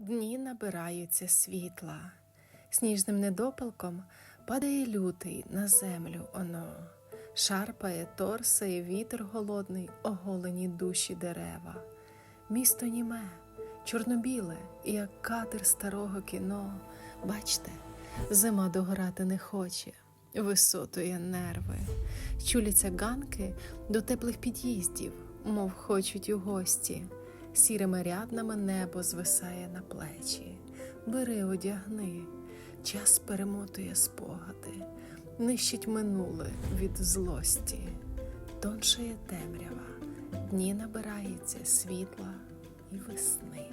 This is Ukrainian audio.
Дні набираються світла, сніжним недопалком падає лютий на землю оно, шарпає, торсає вітер голодний, оголені душі дерева. Місто німе, чорнобіле, як катер старого кіно. Бачте, зима догорати не хоче, висотує нерви. Чуляться ганки до теплих під'їздів, мов хочуть у гості. Сірими ряднами небо звисає на плечі. Бери, одягни, час перемотує спогади, нищить минуле від злості, тоншає темрява, дні набирається світла і весни.